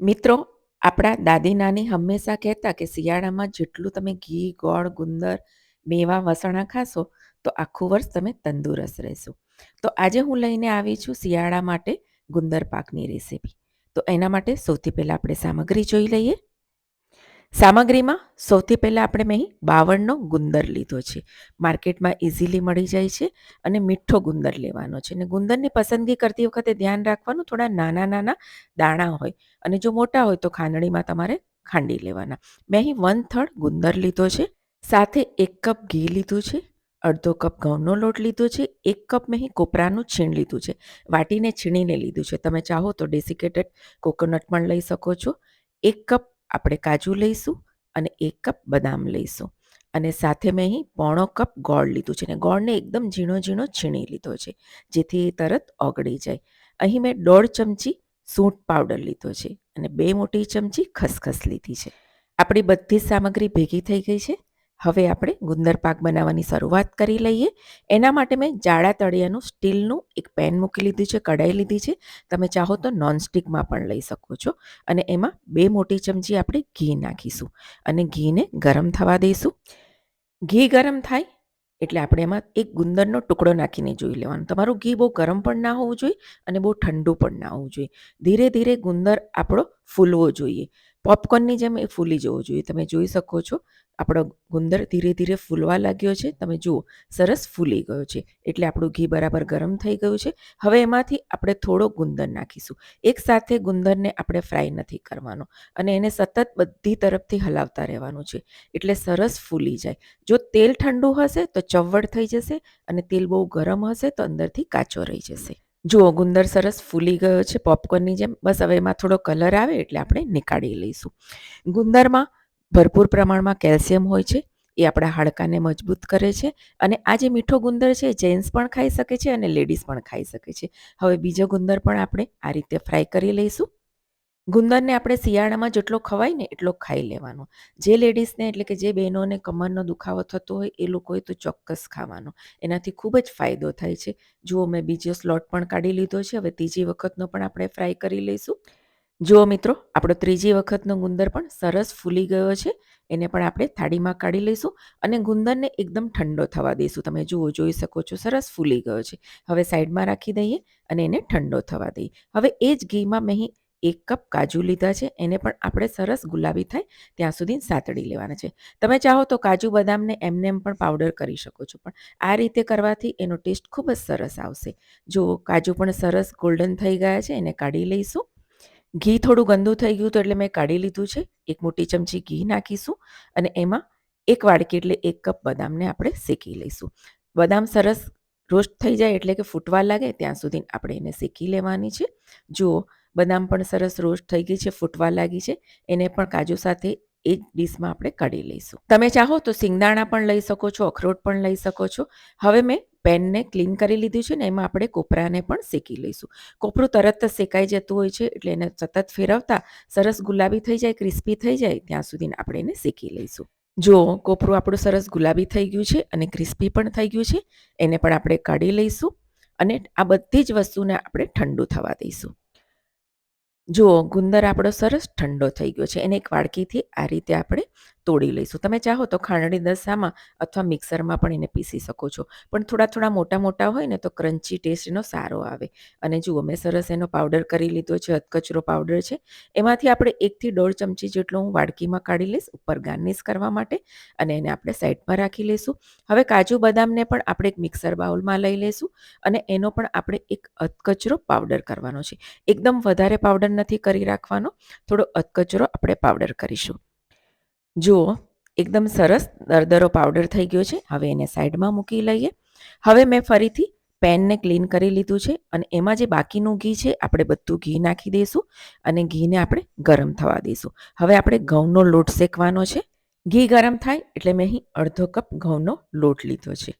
મિત્રો, આપણા દાદી નાની હંમેશા કહેતા કે, શિયાળામાં જેટલું તમે ઘી, ગોળ, ગુંદર, મેવા વસણા ખાશો, તો આખું વર્ષ તમે તંદુરસ્ત રહેશો. તો આજે હું લઈને આવી છું શિયાળા માટે ગુંદર પાકની રેસીપી તો એના માટે સૌથી પહેલાં આપણે સામગ્રી જોઈ લઈએ. સામગ્રીમાં સૌથી પહેલાં આપણે મેં બાવળનો ગુંદર લીધો છે. માર્કેટમાં ઇઝીલી મળી જાય છે અને મીઠો ગુંદર લેવાનો છે. અને ગુંદરની પસંદગી કરતી વખતે ધ્યાન રાખવાનું થોડા નાના નાના દાણા હોય અને જો મોટા હોય તો ખાંડણીમાં તમારે ખાંડી લેવાના. મેં અહીં વન થર્ડ ગુંદર લીધો છે. સાથે એક કપ ઘી લીધું છે. અડધો કપ ઘઉંનો લોટ લીધો છે. એક કપ મેં કોપરાનું છીણ લીધું છે. વાટીને છીણીને લીધું છે. તમે ચાહો તો ડેસિકેટેડ કોકોનટ પણ લઈ શકો છો. એક કપ આપણે કાજુ લઈશું અને એક કપ બદામ લઈશું. અને સાથે મેં અહીં પોણો કપ ગોળ લીધું છે અને ગોળને એકદમ ઝીણો ઝીણો છીણી લીધો છે, જેથી એ તરત ઓગળી જાય. અહીં મેં દોઢ ચમચી સૂંઠ પાવડર લીધો છે અને બે મોટી ચમચી ખસખસ લીધી છે. આપણી બધી સામગ્રી ભેગી થઈ ગઈ છે. હવે આપણે ગુંદર પાક બનાવવાની શરૂઆત કરી લઈએ. એના માટે મેં જાડા તળિયાનું સ્ટીલનું એક પેન મૂકી લીધું છે, કઢાઈ લીધી છે. તમે ચાહો તો નોનસ્ટિકમાં પણ લઈ શકો છો. અને એમાં બે મોટી ચમચી આપણે ઘી નાખીશું અને ઘીને ગરમ થવા દઈશું. ઘી ગરમ થાય એટલે આપણે એમાં એક ગુંદરનો ટુકડો નાખીને જોઈ લેવાનું. તમારું ઘી બહુ ગરમ પણ ના હોવું જોઈએ અને બહુ ઠંડુ પણ ના હોવું જોઈએ. ધીરે ધીરે ગુંદર આપણો ફૂલવો જોઈએ. પોપકોર્નની જેમ એ ફૂલી જવું જોઈએ. તમે જોઈ શકો છો, આપણો ગુંદર ધીરે ધીરે ફૂલવા લાગ્યો છે. તમે જુઓ, સરસ ફૂલી ગયો છે. એટલે આપણું ઘી બરાબર ગરમ થઈ ગયું છે. હવે એમાંથી આપણે થોડો ગુંદર નાખીશું. એક સાથે ગુંદરને આપણે ફ્રાય નથી કરવાનો. અને એને સતત બધી તરફથી હલાવતા રહેવાનું છે. એટલે સરસ ફૂલી જાય. જો તેલ ઠંડુ હશે તો ચવડ થઈ જશે અને તેલ બહુ ગરમ હશે તો અંદરથી કાચો રહી જશે. જુઓ ગુંદર સરસ ફૂલી ગયો છે, પોપકોર્નની જેમ, બસ હવે એમાં થોડો કલર આવે એટલે આપણે નીકાળી લઈશું. ગુંદરમાં ભરપૂર પ્રમાણમાં કેલ્શિયમ હોય છે, એ આપણા હાડકાને મજબૂત કરે છે અને આ જે મીઠો ગુંદર છે, જેન્ટ્સ પણ ખાઈ શકે છે અને લેડીઝ પણ ખાઈ શકે છે. હવે બીજો ગુંદર પણ આપણે આ રીતે ફ્રાય કરી લઈશું. ગુંદરને આપણે શિયાળામાં જેટલો ખવાય ને એટલો ખાઈ લેવાનો. જે લેડીઝને એટલે કે જે બહેનોને કમરનો દુખાવો થતો હોય એ લોકોએ તો ચોક્કસ ખાવાનો. એનાથી ખૂબ જ ફાયદો થાય છે. જુઓ મેં બીજો સ્લોટ પણ કાઢી લીધો છે. હવે ત્રીજી વખતનો પણ આપણે ફ્રાય કરી લઈશું. જુઓ મિત્રો, આપણો ત્રીજી વખતનો ગુંદર પણ સરસ ફૂલી ગયો છે. એને પણ આપણે થાળીમાં કાઢી લઈશું અને ગુંદરને એકદમ ઠંડો થવા દઈશું. તમે જુઓ, જોઈ શકો છો, સરસ ફૂલી ગયો છે. હવે સાઈડમાં રાખી દઈએ અને એને ઠંડો થવા દઈએ. હવે એ જ ઘીમાં મેં એક કપ કાજુ લીધા છે, એને પણ આપણે સરસ ગુલાબી થાય ત્યાં સુધી સાતડી લેવાના છે. તમે ચાહો તો કાજુ બદામને એમને એમ પણ પાવડર કરી શકો છો, પણ આ રીતે કરવાથી એનો ટેસ્ટ ખૂબ જ સરસ આવશે. જો કાજુ પણ સરસ ગોલ્ડન થઈ ગયા છે, એને કાઢી લઈશું. ઘી થોડું ગંદુ થઈ ગયું તો એટલે મેં કાઢી લીધું છે, એક મોટી ચમચી ઘી નાખીશું અને એમાં એક વાડકી એટલે એક કપ બદામને આપણે શેકી લઈશું. બદામ સરસ રોસ્ટ થઈ જાય એટલે કે ફૂટવા લાગે ત્યાં સુધી આપણે એને શેકી લેવાની છે. જુઓ બદામ પણ સરસ રોસ્ટ થઈ ગઈ છે, ફૂટવા લાગી છે. એને પણ કાજુ સાથે એ જ ડીશમાં આપણે કાઢી લઈશું. તમે ચાહો તો સિંગદાણા પણ લઈ શકો છો, અખરોટ પણ લઈ શકો છો. હવે મેં પેનને ક્લીન કરી લીધું છે ને એમાં આપણે કોપરાને પણ શેકી લઈશું. કોપરું તરત જ શેકાઈ જતું હોય છે એટલે એને સતત ફેરવતા સરસ ગુલાબી થઈ જાય, ક્રિસ્પી થઈ જાય, ત્યાં સુધી આપણે એને શેકી લઈશું. જો કોપરું આપણું સરસ ગુલાબી થઈ ગયું છે અને ક્રિસ્પી પણ થઈ ગયું છે. એને પણ આપણે કાઢી લઈશું અને આ બધી જ વસ્તુને આપણે ઠંડુ થવા દઈશું. જુઓ ગુંદર આપણો સરસ ઠંડો થઈ ગયો છે એને એક વાડકીથી આ રીતે આપણે તોડી લઈશું. તમે ચાહો તો ખાંડણી દસામાં અથવા મિક્સરમાં પણ એને પીસી શકો છો. પણ થોડા થોડા મોટા મોટા હોય ને તો ક્રન્ચી ટેસ્ટનો સારો આવે. અને જુઓ મેં સરસ એનો પાવડર કરી લીધો છે અધકચરો પાવડર છે. એમાંથી આપણે એકથી દોઢ ચમચી જેટલો હું વાડકીમાં કાઢી લઈશ ઉપર ગાર્નિશ કરવા માટે અને એને આપણે સાઈડમાં રાખી લઈશું. હવે કાજુ બદામને પણ આપણે એક મિક્સર બાઉલમાં લઈ લઈશું અને એનો પણ આપણે એક અધકચરો પાવડર કરવાનો છે. એકદમ વધારે પાવડર નથી કરી રાખવાનો. થોડો અધકચરો આપણે પાવડર કરીશું. જુઓ, એકદમ સરસ દરદરો પાવડર થઈ ગયો છે. હવે એને સાઈડમાં મૂકી લઈએ. હવે મેં ફરીથી પેનને ક્લીન કરી લીધું છે અને એમાં જે બાકીનું ઘી છે, આપણે બધું ઘી નાખી દઈશું અને ઘીને આપણે ગરમ થવા દઈશું. હવે આપણે ઘઉંનો લોટ શેકવાનો છે. ઘી ગરમ થાય એટલે મેં અહીં અડધો કપ ઘઉંનો લોટ લીધો છે.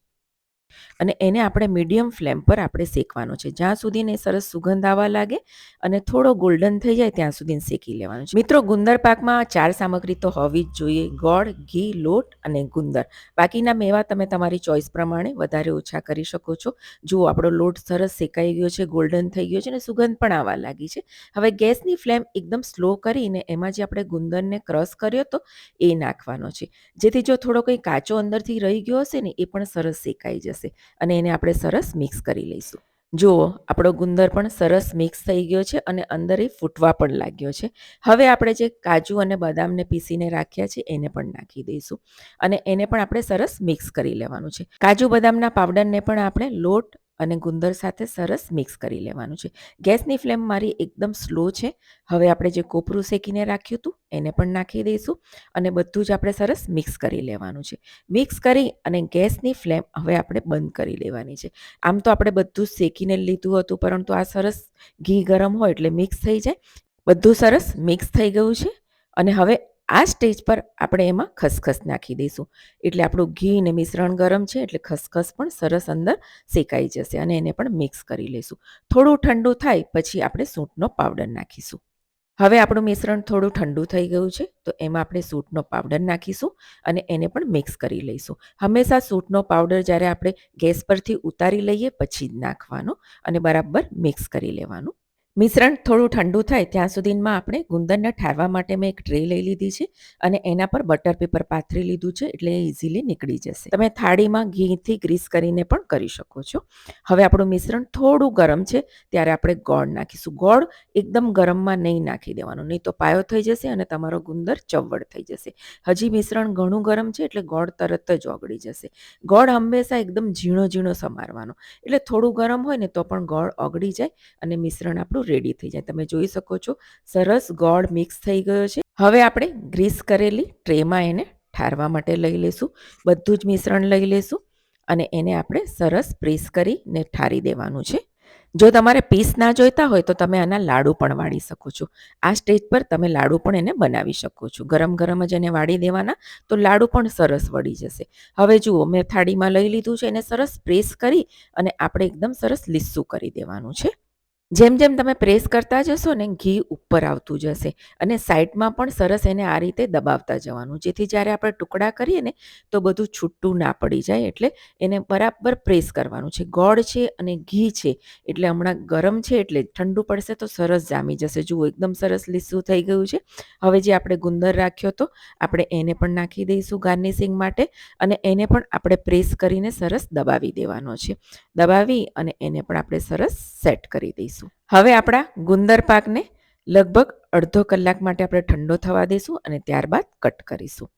અને એને આપણે મીડિયમ ફ્લેમ પર આપણે શેકવાનો છે. જ્યાં સુધી ને સરસ સુગંધ આવવા લાગે અને થોડો ગોલ્ડન થઈ જાય ત્યાં સુધી શેકી લેવાનો છે. મિત્રો, ગુંદર પાકમાં ચાર સામગ્રી તો હોવી જ જોઈએ. ગોળ, ઘી, લોટ અને ગુંદર. બાકીના મેવા તમે તમારી ચોઈસ પ્રમાણે વધારે ઓછા કરી શકો છો. જુઓ, આપણો લોટ સરસ શેકાઈ ગયો છે, ગોલ્ડન થઈ ગયો છે અને સુગંધ પણ આવવા લાગી છે. હવે ગેસની ફ્લેમ એકદમ સ્લો કરીને એમાં જે આપણે ગુંદરને ક્રશ કર્યો તો એ નાખવાનો છે. જેથી જો થોડો કંઈ કાચો અંદરથી રહી ગયો હશે ને, એ પણ સરસ શેકાઈ જશે. અને એને આપણે સરસ મિક્સ કરી લઈશું. જુઓ, આપણો ગુંદર પણ સરસ મિક્સ થઈ ગયો છે અને અંદર એ ફૂટવા પણ લાગ્યો છે. હવે આપણે જે કાજુ અને બદામને પીસીને રાખ્યા છે, એને પણ નાખી દઈશું અને એને પણ આપણે સરસ મિક્સ કરી લેવાનું છે. કાજુ બદામના પાવડરને પણ આપણે લોટ અને ગુંદર સાથે સરસ મિક્સ કરી લેવાનું છે. ગેસની ફ્લેમ મારી એકદમ સ્લો છે. હવે આપણે જે કોપરું શેકીને રાખ્યું હતું, એને પણ નાખી દઈશું અને બધું જ આપણે સરસ મિક્સ કરી લેવાનું છે. મિક્સ કરી અને ગેસની ફ્લેમ હવે આપણે બંધ કરી લેવાની છે. આમ તો આપણે બધું જ શેકીને લીધું હતું, પરંતુ આ સરસ ઘી ગરમ હોય એટલે મિક્સ થઈ જાય. બધું સરસ મિક્સ થઈ ગયું છે અને હવે આ સ્ટેજ પર આપણે એમાં ખસખસ નાખી દઈશું. એટલે આપણું ઘી ને મિશ્રણ ગરમ છે એટલે ખસખસ પણ સરસ અંદર શેકાઈ જશે અને એને પણ મિક્સ કરી લઈશું. થોડું ઠંડુ થાય પછી આપણે સૂંટનો પાવડર નાખીશું. હવે આપણું મિશ્રણ થોડું ઠંડુ થઈ ગયું છે તો એમાં આપણે સૂટનો પાવડર નાખીશું અને એને પણ મિક્સ કરી લઈશું. હંમેશા સૂટનો પાવડર જ્યારે આપણે ગેસ પરથી ઉતારી લઈએ પછી જ નાખવાનો અને બરાબર મિક્સ કરી લેવાનું. મિશ્રણ થોડું ઠંડુ થાય ત્યાં સુધીમાં આપણે ગુંદરને ઠારવા માટે મેં એક ટ્રે લઈ લીધી છે અને એના પર બટર પેપર પાથરી લીધું છે એટલે એ ઇઝીલી નીકળી જશે. તમે થાળીમાં ઘીથી ગ્રીસ કરીને પણ કરી શકો છો. હવે આપણું મિશ્રણ થોડું ગરમ છે ત્યારે આપણે ગોળ નાખીશું. ગોળ એકદમ ગરમમાં નહીં નાખી દેવાનું, નહીં તો પાયો થઈ જશે અને તમારો ગુંદર ચવડ થઈ જશે. હજી મિશ્રણ ઘણું ગરમ છે એટલે ગોળ તરત જ ઓગળી જશે. ગોળ હંમેશા એકદમ ઝીણો ઝીણો સમારવાનો. એટલે થોડું ગરમ હોય ને તો પણ ગોળ ઓગળી જાય અને મિશ્રણ આપણું આપણું રેડી થઈ જાય. તમે જોઈ શકો છો, સરસ ગોળ મિક્સ થઈ ગયો છે. હવે આપણે ગ્રીસ કરેલી ટ્રેમાં એને ઠારવા માટે લઈ લેશું બધું જ મિશ્રણ લઈ લેશું અને એને આપણે સરસ પ્રેસ કરીને ઠારી દેવાનું છે. જો તમારે પીસ ના જોઈતા હોય તો તમે આના લાડુ પણ વાળી શકો છો. આ સ્ટેજ પર તમે લાડુ પણ એને બનાવી શકો છો. ગરમ ગરમ જ એને વાળી દેવાના તો લાડુ પણ સરસ વળી જશે. હવે જુઓ મેં થાળીમાં લઈ લીધું છે એને સરસ પ્રેસ કરી અને આપણે એકદમ સરસ લીસ્સું કરી દેવાનું છે. જેમ જેમ તમે પ્રેસ કરતા જશો ને, ઘી ઉપર આવતું જશે અને સાઈડમાં પણ સરસ એને આ રીતે દબાવતા જવાનું. જેથી જ્યારે આપણે ટુકડા કરીએ ને, તો બધું છૂટું ના પડી જાય, એટલે એને બરાબર પ્રેસ કરવાનું છે. ગોળ છે અને ઘી છે, એટલે હમણાં ગરમ છે, એટલે ઠંડુ પડશે તો સરસ જામી જશે. જુઓ, એકદમ સરસ લીસું થઈ ગયું છે. હવે જે આપણે ગુંદર રાખ્યો તો, આપણે એને પણ નાખી દઈશું ગાર્નિશિંગ માટે અને એને પણ આપણે પ્રેસ કરીને સરસ દબાવી દેવાનો છે. દબાવી અને એને પણ આપણે સરસ સેટ કરી દઈશું. દઈશું હવે આપણા ગુંદર પાકને લગભગ અડધો કલાક માટે આપણે ઠંડો થવા દઈશું અને ત્યારબાદ કટ કરીશું.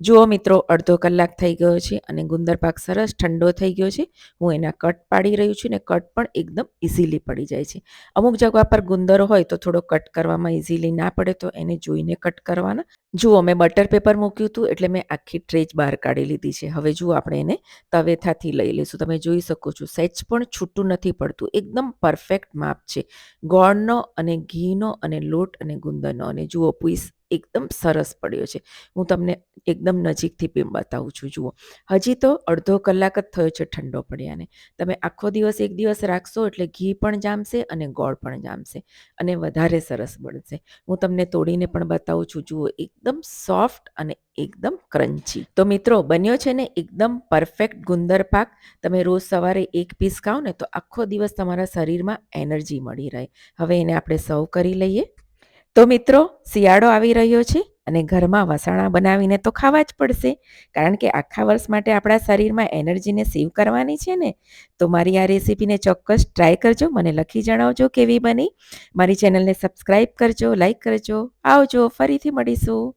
જુઓ મિત્રો, અડધો કલાક થઈ ગયો છે અને ગુંદર પાક સરસ ઠંડો થઈ ગયો છે. હું એના કટ પાડી રહ્યું છું ને કટ પણ એકદમ ઇઝીલી પડી જાય છે. અમુક જગ્યા પર ગુંદરો હોય તો થોડો કટ કરવામાં ઇઝીલી ના પડે તો એને જોઈને કટ કરવાના. જુઓ, મેં બટર પેપર મૂક્યું હતું એટલે મેં આખી ટ્રેજ બહાર કાઢી લીધી છે. હવે જુઓ, આપણે એને તવેથાથી લઈ લઈશું. તમે જોઈ શકો છો સેચ પણ છૂટું નથી પડતું. એકદમ પરફેક્ટ માપ છે. ગોળનો અને ઘીનો અને લોટ અને ગુંદરનો. અને જુઓ પીસ એકદમ સરસ પડ્યો છે. હું તમને એકદમ નજીકથી બી બતાવું છું. જુઓ, હજી તો અડધો કલાક જ થયો છે ઠંડો પડ્યાને તમે આખો દિવસ એક દિવસ રાખશો એટલે ઘી પણ જામશે અને ગોળ પણ જામશે અને વધારે સરસ બનશે. હું તમને તોડીને પણ બતાવું છું. જુઓ, એકદમ સોફ્ટ અને એકદમ ક્રન્ચી. તો મિત્રો, બન્યો છે ને એકદમ પરફેક્ટ ગુંદર પાક. તમે રોજ સવારે એક પીસ ખાઓ ને તો આખો દિવસ તમારા શરીરમાં એનર્જી મળી રહે. હવે એને આપણે સર્વ કરી લઈએ. તો મિત્રો, શિયાળો આવી રહ્યો છે અને ઘરમાં વસાણા બનાવીને તો ખાવા જ પડશે. કારણ કે આખા વર્ષ માટે આપણા શરીરમાં એનર્જીને સેવ કરવાની છે ને, તો મારી આ રેસીપીને ચોક્કસ ટ્રાય કરજો, મને લખી જણાવજો કેવી બની. મારી ચેનલને સબસ્ક્રાઈબ કરજો લાઈક કરજો. આવજો, ફરીથી મળીશું.